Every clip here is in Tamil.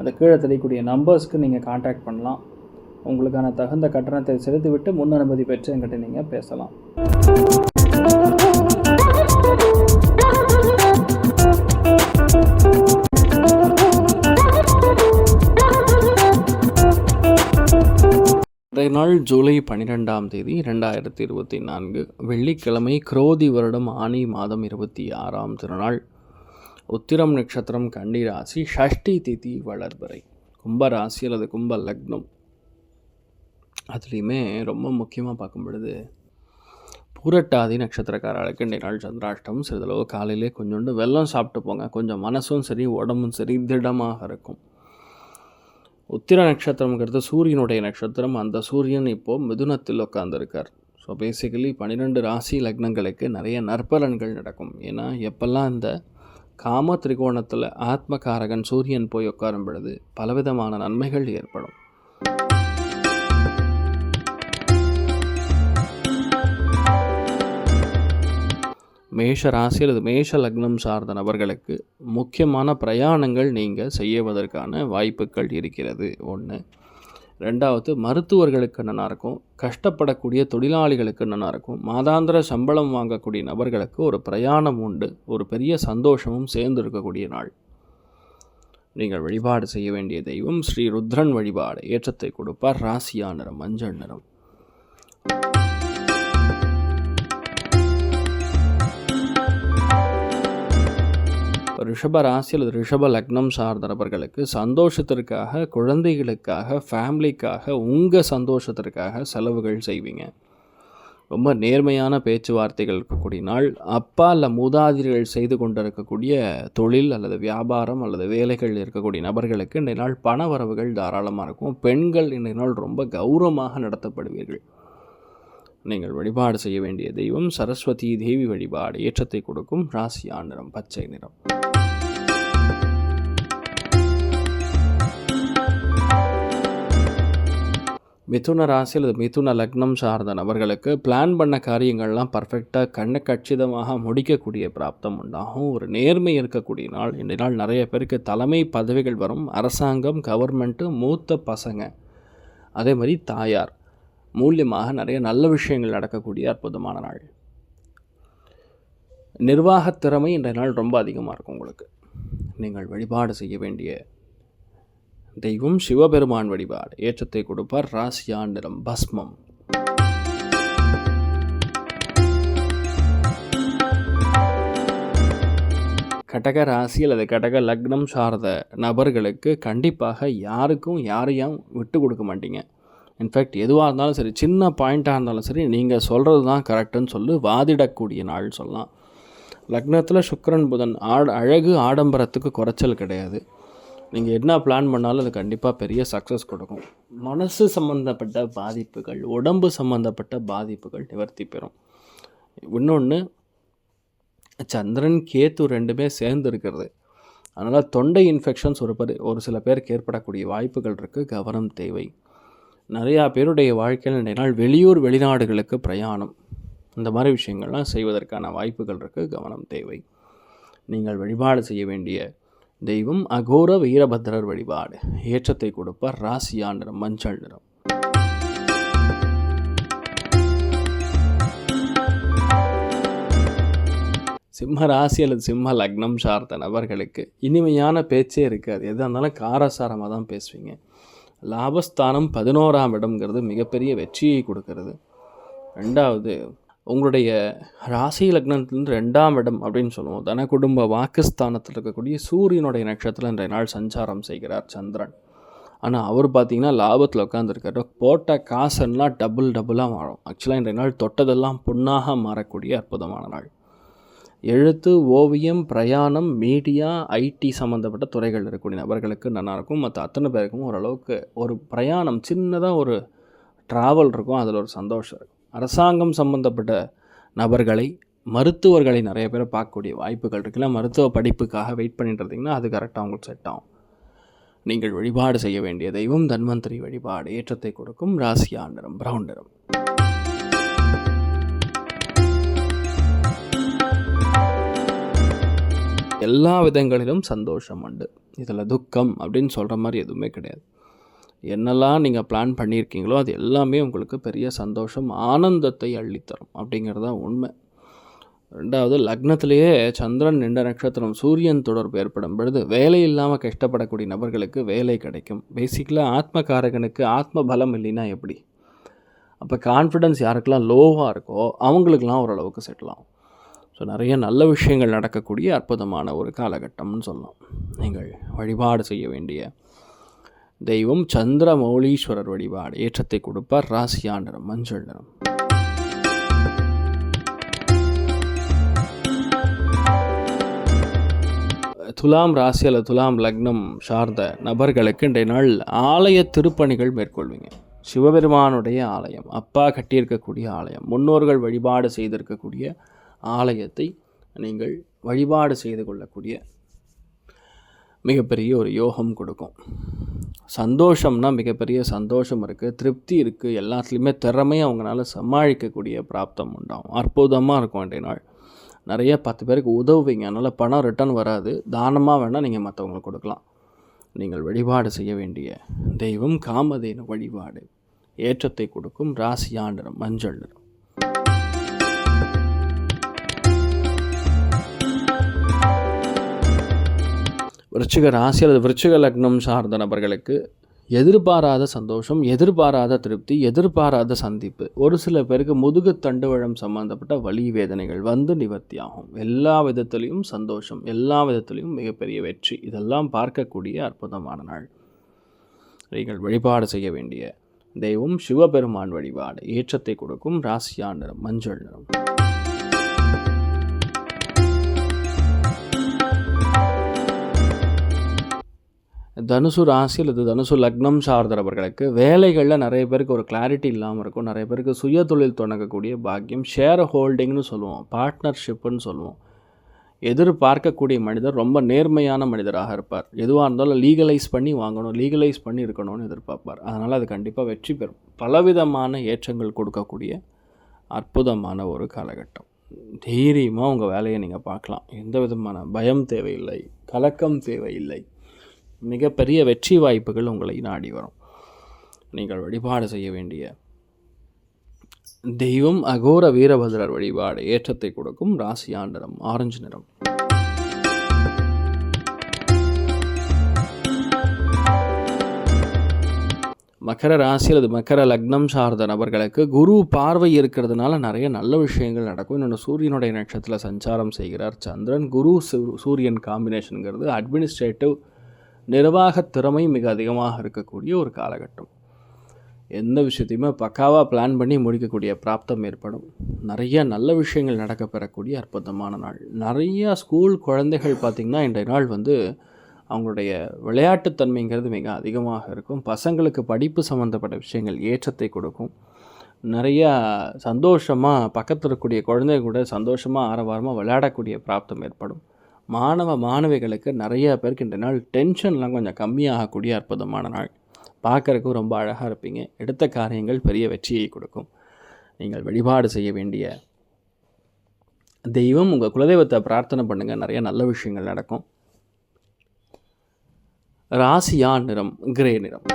அந்த கீழே தெரியக்கூடிய நம்பர்ஸ்க்கு நீங்கள் காண்டாக்ட் பண்ணலாம். உங்களுக்கான தகுந்த கட்டணத்தை செலுத்திவிட்டு முன் அனுமதி பெற்று என்கிட்ட நீங்கள் பேசலாம். இன்றைய நாள் ஜூலை பன்னிரெண்டாம் தேதி ரெண்டாயிரத்தி இருபத்தி நான்கு வெள்ளிக்கிழமை குரோதி வருடம் ஆனி மாதம் இருபத்தி ஆறாம் திருநாள். உத்திரம் நட்சத்திரம் கண்டி ராசி ஷஷ்டி திதி வளர்பறை. கும்ப ராசி அல்லது கும்ப லக்னம். அதுலேயுமே ரொம்ப முக்கியமாக பார்க்கும் பொழுது பூரட்டாதி நட்சத்திரக்காரர்களுக்கு இன்றைய நாள் சந்திராஷ்டம் சிறிதளவு காலையிலே கொஞ்சோண்டு வெல்லம் சாப்பிட்டு போங்க. கொஞ்சம் மனசும் சரி உடம்பும் சரி திடமாக இருக்கும். உத்திர நட்சத்திரம்ங்கிறது சூரியனுடைய நட்சத்திரம். அந்த சூரியன் இப்போது மிதுனத்தில் உட்காந்துருக்கார் ஸோ பேசிக்கலி பன்னிரெண்டு ராசி லக்னங்களுக்கு நிறைய நற்பலன்கள் நடக்கும். ஏன்னா எப்பெல்லாம் இந்த காம திரிகோணத்தில் ஆத்மகாரகன் சூரியன் போய் உட்காரும் பொழுது பலவிதமான நன்மைகள் ஏற்படும். மேஷ ராசி அல்லது மேஷ லக்னம் சார்ந்த நபர்களுக்கு முக்கியமான பிரயாணங்கள் நீங்கள் செய்வதற்கான வாய்ப்புகள் இருக்கிறது. ஒன்று ரெண்டாவது மருத்துவர்களுக்கு நல்லா இருக்கும் கஷ்டப்படக்கூடிய தொழிலாளிகளுக்கு நல்லா இருக்கும் மாதாந்திர சம்பளம் வாங்கக்கூடிய நபர்களுக்கு ஒரு பிரயாணம் உண்டு ஒரு பெரிய சந்தோஷமும் சேர்ந்து இருக்கக்கூடிய நாள். நீங்கள் வழிபாடு செய்ய வேண்டிய தெய்வம் ஸ்ரீ ருத்ரன் வழிபாடு ஏற்றத்தை கொடுப்பார் ராசியா நிறம் மஞ்சள் நிறம். ரிஷப ராசி அல்லது ரிஷப லக்னம் சார்ந்த நபர்களுக்கு சந்தோஷத்திற்காக குழந்தைகளுக்காக ஃபேமிலிக்காக உங்கள் சந்தோஷத்திற்காக செலவுகள் செய்வீங்க. ரொம்ப நேர்மையான பேச்சுவார்த்தைகள் இருக்கக்கூடிய நாள். அப்பா இல்லை மூதாதிரிகள் செய்து கொண்டிருக்கக்கூடிய தொழில் அல்லது வியாபாரம் அல்லது வேலைகள் இருக்கக்கூடிய நபர்களுக்கு இன்றைய நாள் பண வரவுகள் தாராளமாக இருக்கும். பெண்கள் இன்றைய நாள் ரொம்ப கௌரவமாக நடத்தப்படுவீர்கள். நீங்கள் வழிபாடு செய்ய வேண்டிய தெய்வம் சரஸ்வதி தேவி வழிபாடு ஏற்றத்தை கொடுக்கும். ராசியா நிறம் பச்சை நிறம். மிதுன ராசி அல்லது மிதுன லக்னம் சார்ந்த நபர்களுக்கு பிளான் பண்ண காரியங்கள்லாம் பர்ஃபெக்டாக கண்ண கச்சிதமாக முடிக்கக்கூடிய பிராப்தம் உண்டாகும். ஒரு நேர்மை இருக்கக்கூடிய நாள். இந்த நாள் நிறைய பேருக்கு தலைமை பதவிகள் வரும். அரசாங்கம் கவர்மெண்ட்டு மூத்த பசங்க அதே மாதிரி தாயார். மூலியமாக நிறைய நல்ல விஷயங்கள் நடக்கக்கூடிய அற்புதமான நாள். நிர்வாகத் திறமை இன்றைய நாள் ரொம்ப அதிகமாக இருக்கும் உங்களுக்கு. நீங்கள் வழிபாடு செய்ய வேண்டிய தெய்வம் சிவபெருமான் வழிபாடு. ஏற்றத்தை கொடுப்பார் ராசியா பஸ்மம். கடக ராசி அல்லது கடக லக்னம் சார்ந்த நபர்களுக்கு கண்டிப்பாக யாருக்கும் யாரையும் விட்டு கொடுக்க மாட்டீங்க. இன்ஃபேக்ட் எதுவாக இருந்தாலும் சரி சின்ன பாயிண்ட்டாக இருந்தாலும் சரி நீங்கள் சொல்கிறது தான் கரெக்டுன்னு சொல்லி வாதிடக்கூடிய நாள் சொல்லலாம். லக்னத்தில் சுக்கரன் புதன் ஆட அழகு ஆடம்பரத்துக்கு குறைச்சல் கிடையாது. நீங்கள் என்ன பிளான் பண்ணாலும் அது கண்டிப்பாக பெரிய சக்ஸஸ் கொடுக்கும். மனசு சம்மந்தப்பட்ட பாதிப்புகள் உடம்பு சம்மந்தப்பட்ட பாதிப்புகள் நிவர்த்தி பெறும். இன்னொன்று சந்திரன் கேத்து ரெண்டுமே சேர்ந்து இருக்கிறது. அதனால் தொண்டை இன்ஃபெக்ஷன்ஸ் ஒரு பரி ஒரு சில பேருக்கு ஏற்படக்கூடிய வாய்ப்புகள் இருக்குது கவனம் தேவை. நிறையா பேருடைய வாழ்க்கையில் நிறைய நாள் வெளியூர் வெளிநாடுகளுக்கு பிரயாணம். இந்த மாதிரி விஷயங்கள்லாம் செய்வதற்கான வாய்ப்புகள் இருக்குது கவனம் தேவை. நீங்கள் வழிபாடு செய்ய வேண்டிய தெய்வம் அகோர வீரபத்ரர் வழிபாடு. ஏற்றத்தை கொடுப்பார் ராசியா நிறம் மஞ்சள் நிறம். சிம்ம ராசி அல்லது சிம்ம லக்னம் சார்ந்த நபர்களுக்கு இனிமையான பேச்சே இருக்காது. எதாக இருந்தாலும் காரசாரமாக தான் பேசுவீங்க. லாபஸ்தானம் பதினோராம் இடம்ங்கிறது மிகப்பெரிய வெற்றியை கொடுக்கறது. ரெண்டாவது உங்களுடைய ராசி லக்னத்திலிருந்து ரெண்டாம் இடம் அப்படின்னு சொல்லுவோம். தன குடும்ப வாக்குஸ்தானத்தில் இருக்கக்கூடிய சூரியனுடைய நட்சத்திரம் இன்றைய நாள் சஞ்சாரம் செய்கிறார் சந்திரன். ஆனால் அவர் பார்த்தீங்கன்னா லாபத்தில் உட்காந்துருக்காரு போட்ட காசெல்லாம் டபுள் டபுளாக மாறும். ஆக்சுவலாக இன்றைய நாள் தொட்டதெல்லாம் பொண்ணாக மாறக்கூடிய அற்புதமான நாள். எழுத்து ஓவியம் பிரயாணம் மீடியா ஐடி சம்மந்தப்பட்ட துறைகள் இருக்கக்கூடிய நபர்களுக்கு நல்லாயிருக்கும். மற்ற அத்தனை பேருக்கும் ஓரளவுக்கு ஒரு பிரயாணம் சின்னதாக ஒரு ட்ராவல் இருக்கும். அதில் ஒரு சந்தோஷம் இருக்கும். அரசாங்கம் சம்மந்தப்பட்ட நபர்களை மருத்துவர்களை நிறைய பேரை பார்க்கக்கூடிய வாய்ப்புகள் இருக்குல்ல? மருத்துவ படிப்புக்காக வெயிட் பண்ணிட்டு இருந்தீங்கன்னா அது கரெக்டாக உங்களுக்கு செட் ஆகும். நீங்கள் வழிபாடு செய்ய வேண்டிய தெய்வம் தன்வந்திரி வழிபாடு ஏற்றத்தை கொடுக்கும் ராசியா ஆண்டரம் பிரவுன் நிறம். எல்லா விதங்களிலும் சந்தோஷம் உண்டு. இதில் துக்கம் அப்படின்னு சொல்கிற மாதிரி எதுவுமே கிடையாது. என்னெல்லாம் நீங்கள் பிளான் பண்ணியிருக்கீங்களோ அது எல்லாமே உங்களுக்கு பெரிய சந்தோஷம் ஆனந்தத்தை அள்ளித்தரும் அப்படிங்கிறது தான் உண்மை. ரெண்டாவது லக்னத்திலேயே சந்திரன் நின்ற நட்சத்திரம் சூரியன் தொடர்பு ஏற்படும் பொழுது வேலை இல்லாமல் கஷ்டப்படக்கூடிய நபர்களுக்கு வேலை கிடைக்கும். பேசிக்கலாக ஆத்மகாரகனுக்கு ஆத்ம பலம் இல்லைன்னா எப்படி? அப்போ கான்ஃபிடென்ஸ் யாருக்கெல்லாம் லோவாக இருக்கோ அவங்களுக்கெல்லாம் ஓரளவுக்கு செட்டில் ஆகும். ஸோ நிறைய நல்ல விஷயங்கள் நடக்கக்கூடிய அற்புதமான ஒரு காலகட்டம்னு சொல்லலாம். நீங்கள் வழிபாடு செய்ய வேண்டிய தெய்வம் சந்திரமௌலீஸ்வரர் வழிபாடு. ஏற்றத்தை கொடுப்பார் ராசியா நிறம் மஞ்சள் நிறம் துலாம் ராசி அல்லது துலாம் லக்னம் சார்ந்த நபர்களுக்கு இன்றைய நாள் ஆலய திருப்பணிகள் மேற்கொள்வீங்க. சிவபெருமானுடைய ஆலயம் அப்பா கட்டியிருக்கக்கூடிய ஆலயம் முன்னோர்கள் வழிபாடு செய்திருக்கக்கூடிய ஆலயத்தை நீங்கள் வழிபாடு செய்து கொள்ளக்கூடிய மிகப்பெரிய ஒரு யோகம் கொடுக்கும். சந்தோஷம்னா மிகப்பெரிய சந்தோஷம் இருக்குது திருப்தி இருக்குது எல்லாத்துலேயுமே திறமையை அவங்களால சமாளிக்கக்கூடிய பிராப்தம் உண்டாகும். அற்புதமாக இருக்கும் அன்றைய நாள். நிறைய பத்து பேருக்கு உதவுவீங்க. அதனால் பணம் ரிட்டர்ன் வராது. தானமாக வேணால் நீங்கள் மற்றவங்களுக்கு கொடுக்கலாம். நீங்கள் வழிபாடு செய்ய வேண்டிய தெய்வம் காமதேனு வழிபாடு. ஏற்றத்தை கொடுக்கும். ராசியா மஞ்சள் நிறம். விருச்சிக ராசி அல்லது விருச்சிக லக்னம் சார்ந்த நபர்களுக்கு எதிர்பாராத சந்தோஷம் எதிர்பாராத திருப்தி எதிர்பாராத சந்திப்பு. ஒரு சில பேருக்கு முதுகு தண்டுவழம் சம்பந்தப்பட்ட வலி வேதனைகள் வந்து நிவர்த்தியாகும். எல்லா விதத்துலேயும் சந்தோஷம் எல்லா விதத்துலேயும் மிகப்பெரிய வெற்றி. இதெல்லாம் பார்க்கக்கூடிய அற்புதமான நாள். நீங்கள் வழிபாடு செய்ய வேண்டிய தெய்வம் சிவபெருமான் வழிபாடு. ஏற்றத்தை கொடுக்கும் ராசியா நிறம் மஞ்சள் நிறம். தனுசு ராசி அல்லது தனுசு லக்னம் சார்ந்தவர்களுக்கு வேலைகளில் நிறைய பேருக்கு ஒரு கிளாரிட்டி இல்லாமல் இருக்கும். நிறைய பேருக்கு சுய தொழில் தொடங்கக்கூடிய பாக்கியம் ஷேர் ஹோல்டிங்னு சொல்லுவோம். பார்ட்னர்ஷிப்புன்னு சொல்லுவோம். எதிர்பார்க்கக்கூடிய மனிதர் ரொம்ப நேர்மையான மனிதராக இருப்பார். எதுவாக இருந்தாலும் லீகலைஸ் பண்ணி வாங்கணும் லீகலைஸ் பண்ணி இருக்கணும்னு எதிர்பார்ப்பார். அதனால் அது கண்டிப்பாக வெற்றி பெறும். பலவிதமான ஏற்றங்கள் கொடுக்கக்கூடிய அற்புதமான ஒரு காலகட்டம். தைரியமாக உங்கள் வேலையை நீங்கள் பார்க்கலாம். எந்த விதமான பயம் தேவையில்லை கலக்கம் தேவையில்லை. மிகப்பெரிய வெற்றி வாய்ப்புகள் உங்களை நாடி வரும். நீங்கள் வழிபாடு செய்ய வேண்டிய தெய்வம் அகோர வீரபத்ரர் வழிபாடு ஏற்றத்தை கொடுக்கும் ராசி நிறம் ஆரஞ்சு நிறம். மகர ராசி அல்லது மகர லக்னம் சார்ந்த நபர்களுக்கு குரு பார்வை இருக்கிறதுனால நிறைய நல்ல விஷயங்கள் நடக்கும். இன்னொன்று சூரியனுடைய நட்சத்திரத்தில் சஞ்சாரம் செய்கிறார் சந்திரன். குரு சூ- சூரியன் காம்பினேஷனுங்கிறது அட்மினிஸ்ட்ரேட்டிவ் நிர்வாக திறமை மிக அதிகமாக இருக்கக்கூடிய ஒரு காலகட்டம். எந்த விஷயத்தையுமே பக்காவாக பிளான் பண்ணி முடிக்கக்கூடிய பிராப்தம் ஏற்படும். நிறைய நல்ல விஷயங்கள் நடக்க பெறக்கூடிய அற்புதமான நாள். நிறையா ஸ்கூல் குழந்தைகள் பார்த்திங்கன்னா இன்றைய நாள் வந்து அவங்களுடைய விளையாட்டுத்தன்மைங்கிறது மிக அதிகமாக இருக்கும். பசங்களுக்கு படிப்பு சம்மந்தப்பட்ட விஷயங்கள் ஏற்றத்தை கொடுக்கும். நிறையா சந்தோஷமாக பக்கத்தில் இருக்கக்கூடிய குழந்தைங்க கூட சந்தோஷமாக ஆரவாரமாக விளையாடக்கூடிய பிராப்தம் ஏற்படும். மாணவ மாணவிகளுக்கு நிறைய பேருக்கு இந்த நாள் டென்ஷன்லாம் கொஞ்சம் கம்மியாகக்கூடிய அற்புதமான நாள். பார்க்குறக்கும் ரொம்ப அழகாக இருப்பீங்க. எடுத்த காரியங்கள் பெரிய வெற்றியை கொடுக்கும். நீங்கள் வழிபாடு செய்ய வேண்டிய தெய்வம் உங்கள் குலதெய்வத்தை பிரார்த்தனை பண்ணுங்கள் நிறைய நல்ல விஷயங்கள் நடக்கும். ராசியா நிறம் கிரே நிறம்.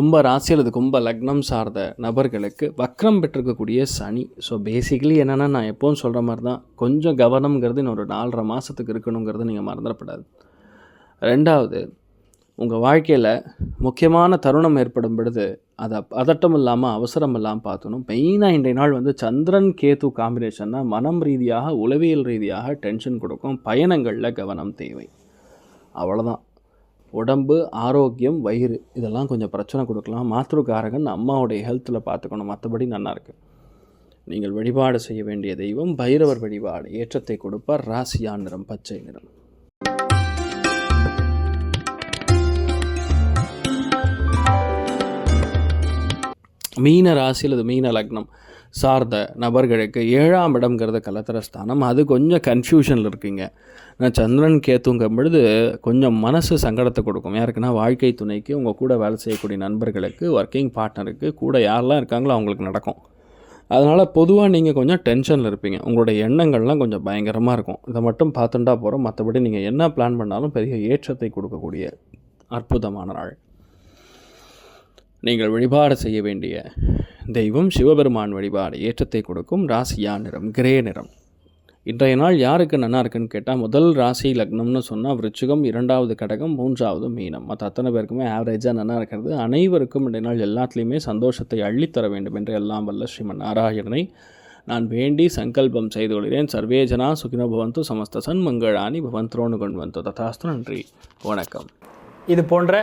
கும்ப ராசி அல்லது கும்ப லக்னம் சார்ந்த நபர்களுக்கு வக்ரம் பெற்றிருக்கக்கூடிய சனி. ஸோ பேசிக்கலி என்னென்னா நான் எப்போவும் சொல்கிற மாதிரி தான் கொஞ்சம் கவனம்ங்கிறது இன்னொரு நாலரை மாதத்துக்கு இருக்கணுங்கிறது நீங்கள் மறந்துடப்படாது. ரெண்டாவது உங்கள் வாழ்க்கையில் முக்கியமான தருணம் ஏற்படும் பொழுது அதை பதட்டம் இல்லாமல் அவசரம் இல்லாமல் பார்த்தணும் மெயினாக இன்றைய நாள் வந்து சந்திரன் கேது காம்பினேஷன்னா மனம் ரீதியாக உளவியல் ரீதியாக டென்ஷன் கொடுக்கும். பயணங்களில் கவனம் தேவை. அவ்வளோதான் உடம்பு ஆரோக்கியம் வயிறு இதெல்லாம் கொஞ்சம் பிரச்சனை கொடுக்கலாம். மாத்ருகாரகன் அம்மாவுடைய ஹெல்த்தில் பார்த்துக்கணும். மற்றபடி நல்லாயிருக்கு நீங்கள் வழிபாடு செய்ய வேண்டிய தெய்வம் பைரவர் வழிபாடு. ஏற்றத்தை கொடுப்பார். ராசியா நிறம் பச்சை நிறம். மீன ராசி அல்லது மீன லக்னம் சார்ந்த நபர்களுக்கு ஏழாம் இடம்ங்கிறது கலத்திரஸ்தானம். அது கொஞ்சம் கன்ஃபியூஷனில் இருக்கீங்க. நான் சந்திரன் கேத்துங்கும் பொழுது கொஞ்சம் மனசு சங்கடத்தை கொடுக்கும். யாருக்குன்னா வாழ்க்கை துணைக்கு உங்கள் கூட வேலை செய்யக்கூடிய நண்பர்களுக்கு ஒர்க்கிங் பார்ட்னருக்கு கூட யாரெல்லாம் இருக்காங்களோ அவங்களுக்கு நடக்கும். அதனால் பொதுவாக நீங்கள் கொஞ்சம் டென்ஷனில் இருப்பீங்க. உங்களுடைய எண்ணங்கள்லாம் கொஞ்சம் பயங்கரமாக இருக்கும். இதை மட்டும் பார்த்துட்டா போகிறோம் மற்றபடி நீங்கள் என்ன பிளான் பண்ணாலும் பெரிய ஏற்றத்தை கொடுக்கக்கூடிய அற்புதமான நாள். நீங்கள் வழிபாடு செய்ய வேண்டிய தெய்வம் சிவபெருமான் வழிபாடு ஏற்றத்தை கொடுக்கும் ராசியா நிறம் கிரே நிறம். இன்றைய நாள் யாருக்கு நல்லா இருக்குன்னு கேட்டால் முதல் ராசி லக்னம்னு சொன்னால் விருச்சிகம் இரண்டாவது கடகம் மூன்றாவது மீனம். மற்ற அத்தனை பேருக்குமே ஆவரேஜாக நல்லா இருக்கிறது. அனைவருக்கும் இன்றைய நாள் எல்லாத்துலேயுமே சந்தோஷத்தை அள்ளித்தர வேண்டும் என்று எல்லாம் வல்ல ஸ்ரீமன் நாராயணனை நான் வேண்டி சங்கல்பம் செய்து கொள்கிறேன். சர்வேஜனா சுகினோ பவந்து சமஸ்த சன்மங்களானி பவந்த்ரோனு கொண்டு வந்து ததாஸ்து நன்றி. வணக்கம். இது போன்ற